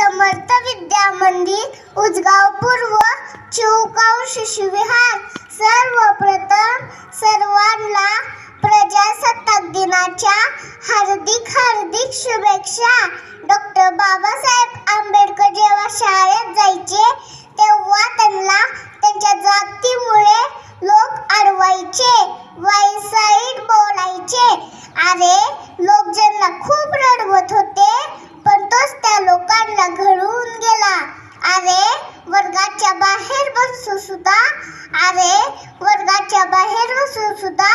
समर्थ विद्या मंदिर उजगाव पूर्व चिवगाव शिशुविहार. सर्वप्रथम सर्वांना प्रजासत्ताक दिनाच्या हार्दिक हार्दिक शुभेच्छा. डॉक्टर बाबासाहेब आंबेडकर जेव्हा शाळेत जायचे अरे वर्गाच्या बाहेर बसू सुद्धा. अरे वर्गाच्या बाहेर बसू सुद्धा.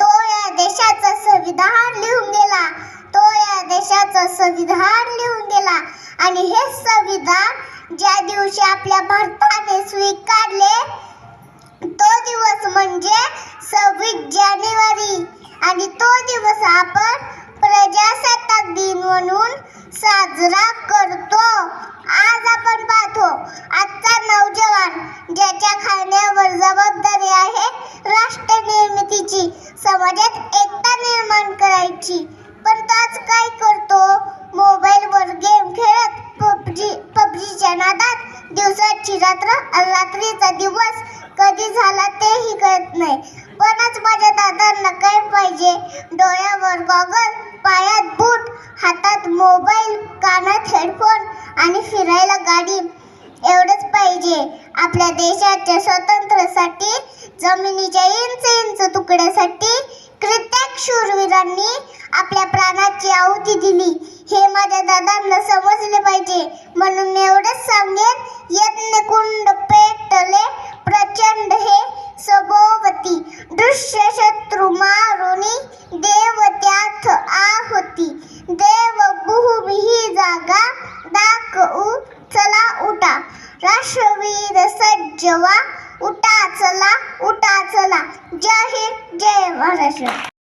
तो या देशाचा संविधान लिहून गेला. तो या देशाचा संविधान लिहून गेला. आणि हे संविधान ज्या दिवशी आपल्या भारताने स्वीकारले तो दिवस म्हणजे सव्वीस जानेवारी. आणि तो दिवस आपण प्रजासत्ताक दिन म्हणून साजरा करतो. पबजीच्या दिवसाची रात्र रात्रीचा दिवस. कधी झाला तेही कळत नाही. पणच माझ्या दादांना काय पाहिजे? डोळ्यावर गॉगल पायात बूट हातात मोबाईल कानात हेडफोन आणि फिरायला गाडी. एवढंच पाहिजे. आपल्या देशाच्या स्वातंत्र्यासाठी जमिनीच्या इंच इंच तुकड्यासाठी कित्येक शूरवीरांनी आपल्या प्राणाची आहुती दिली. हे माझ्या दादांना समजले पाहिजे. म्हणून मी एवढंच सांगेन यज्ञकुंड कुंड पेटले प्रचंड हे सभोवती. दृश्य शत्रु मारुनी देव त्याथ आहोती. देव भूमी ही जागा दाखवू चला उठा. राष्ट्रवीर सज्जवा उठा चला उठा चला. जय हिंद जय महाराष्ट्र.